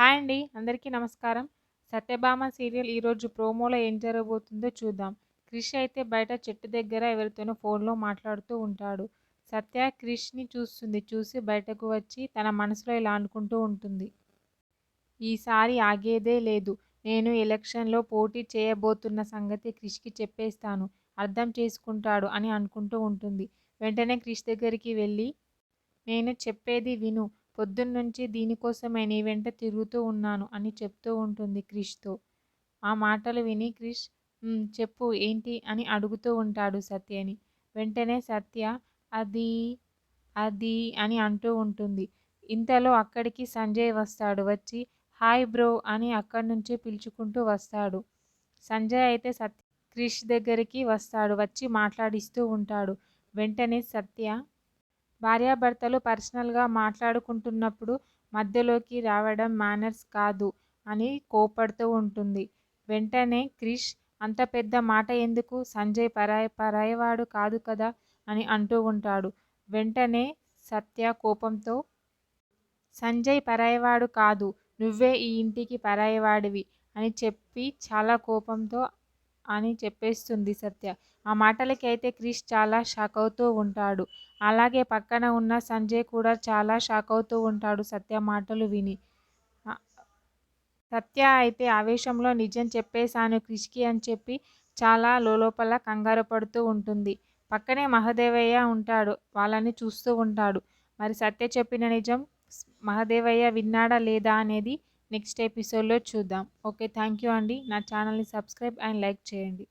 Hi అండి అందరికీ నమస్కారం. సత్యభామ సీరియల్ ఈరోజు ప్రోమోలో ఏం జరగబోతుందో చూద్దాం. క్రిష్ అయితే బయట చెట్టు దగ్గర ఎవరితోనో ఫోన్లో మాట్లాడుతూ ఉంటాడు. సత్య క్రిష్ని చూస్తుంది చూసి బయటకు వచ్చి తన మనసులో ఇలా అనుకుంటూ ఉంటుంది. ఈసారి ఆగేదే లేదు. నేను ఎలక్షన్లో పోటీ చేయబోతున్న సంగతి క్రిష్కి చెప్పేస్తాను. అర్థం చేసుకుంటాడు అని అనుకుంటూ ఉంటుంది. వెంటనే క్రిష్ దగ్గరికి వెళ్ళి నేను చెప్పేది విను. పొద్దున్నుంచి దీనికోసమే నీ వెంట తిరుగుతూ ఉన్నాను అని చెప్తూ ఉంటుంది క్రిష్తో. ఆ మాటలు విని క్రిష్ చెప్పు ఏంటి? అని అడుగుతూ ఉంటాడు సత్యని. వెంటనే సత్య అది అది అని అంటూ ఉంటుంది. ఇంతలో అక్కడికి సంజయ్ వస్తాడు. వచ్చి హాయ్ బ్రో అని అక్కడి నుంచి పిలుచుకుంటూ వస్తాడు. సంజయ్ అయితే సత్య క్రిష్ దగ్గరికి వస్తాడు. వచ్చి మాట్లాడిస్తూ ఉంటాడు. వెంటనే సత్య భార్యాభర్తలు పర్సనల్గా మాట్లాడుకుంటున్నప్పుడు మధ్యలోకి రావడం మేనర్స్ కాదు అని కోపడుతూ ఉంటుంది. వెంటనే క్రిష్ అంత పెద్ద మాట ఎందుకు? సంజయ్ పరాయ పరాయవాడు కాదు కదా అని అంటూ ఉంటాడు. వెంటనే సత్య కోపంతో సంజయ్ పరాయవాడు కాదు. నువ్వే ఈ ఇంటికి పరాయవాడివి అని చెప్పి చాలా కోపంతో అని చెప్పేస్తుంది సత్య. ఆ మాటలకి అయితే క్రిష్ చాలా షాక్ అవుతూ ఉంటాడు. అలాగే పక్కన ఉన్న సంజయ్ కూడా చాలా షాక్ అవుతూ ఉంటాడు సత్య మాటలు విని. సత్య అయితే ఆవేశంలో నిజం చెప్పేశాను క్రిష్కి అని చెప్పి చాలా లోపల కంగారు పడుతూ ఉంటుంది. పక్కనే మహదేవయ్య ఉంటాడు. వాళ్ళని చూస్తూ ఉంటాడు. మరి సత్య చెప్పిన నిజం మహదేవయ్య విన్నాడా లేదా అనేది నెక్స్ట్ ఎపిసోడ్లో చూద్దాం. ఓకే థ్యాంక్ యూ అండి. నా ఛానల్ని సబ్స్క్రైబ్ అండ్ లైక్ చేయండి.